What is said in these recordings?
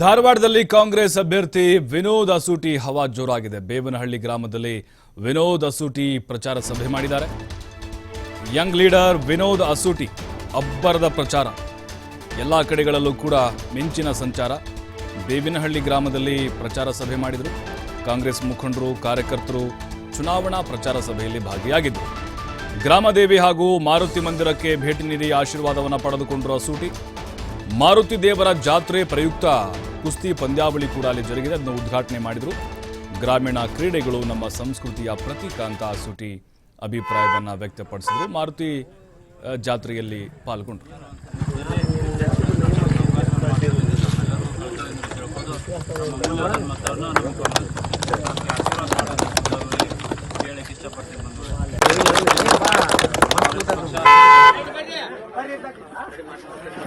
ಧಾರವಾಡದಲ್ಲಿ ಕಾಂಗ್ರೆಸ್ ಅಭ್ಯರ್ಥಿ ವಿನೋದ್ ಅಸೂಟಿ ಹವಾ ಜೋರಾಗಿದೆ. ಬೇವನಹಳ್ಳಿ ಗ್ರಾಮದಲ್ಲಿ ವಿನೋದ್ ಅಸೂಟಿ ಪ್ರಚಾರ ಸಭೆ ಮಾಡಿದ್ದಾರೆ. ಯಂಗ್ ಲೀಡರ್ ವಿನೋದ್ ಅಸೂಟಿ, ಅಬ್ಬರದ ಪ್ರಚಾರ. ಎಲ್ಲ ಕಡೆಗಳಲ್ಲೂ ಕೂಡ ಮಿಂಚಿನ ಸಂಚಾರ. ಬೇವಿನಹಳ್ಳಿ ಗ್ರಾಮದಲ್ಲಿ ಪ್ರಚಾರ ಸಭೆ ಮಾಡಿದರು. ಕಾಂಗ್ರೆಸ್ ಮುಖಂಡರು, ಕಾರ್ಯಕರ್ತರು ಚುನಾವಣಾ ಪ್ರಚಾರ ಸಭೆಯಲ್ಲಿ ಭಾಗಿಯಾಗಿದ್ದರು ಗ್ರಾಮದೇವಿ ಹಾಗೂ ಮಾರುತಿ ಮಂದಿರಕ್ಕೆ ಭೇಟಿ ನೀಡಿ ಆಶೀರ್ವಾದವನ್ನು ಪಡೆದುಕೊಂಡರು ಅಸೂಟಿ ಮಾರುತಿ ದೇವರ ಜಾತ್ರೆ ಪ್ರಯುಕ್ತ ಕುಸ್ತಿ ಪಂದ್ಯಾವಳಿ ಕೂಡ ಅಲ್ಲಿ ಜರುಗಿದೆ. ಅದನ್ನು ಉದ್ಘಾಟನೆ ಮಾಡಿದರು. ಗ್ರಾಮೀಣ ಕ್ರೀಡೆಗಳು ನಮ್ಮ ಸಂಸ್ಕೃತಿಯ ಪ್ರತೀಕ ಅಂತ ಸುಟಿ ಅಭಿಪ್ರಾಯವನ್ನು ವ್ಯಕ್ತಪಡಿಸಿದರು. ಮಾರುತಿ ಜಾತ್ರೆಯಲ್ಲಿ ಪಾಲ್ಗೊಂಡರು.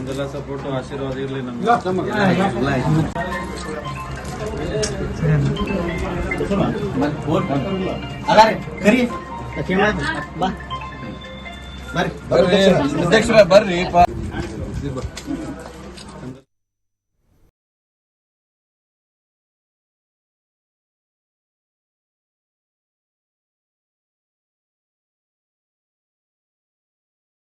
ನಿಮ್ದೆಲ್ಲ ಸಪೋರ್ಟ್ ಆಶೀರ್ವಾದ ಇರಲಿ ನಮ್ಗೆ. ಬರ್ರಿ ಬರ್ರಿ ಬರ್ರಿ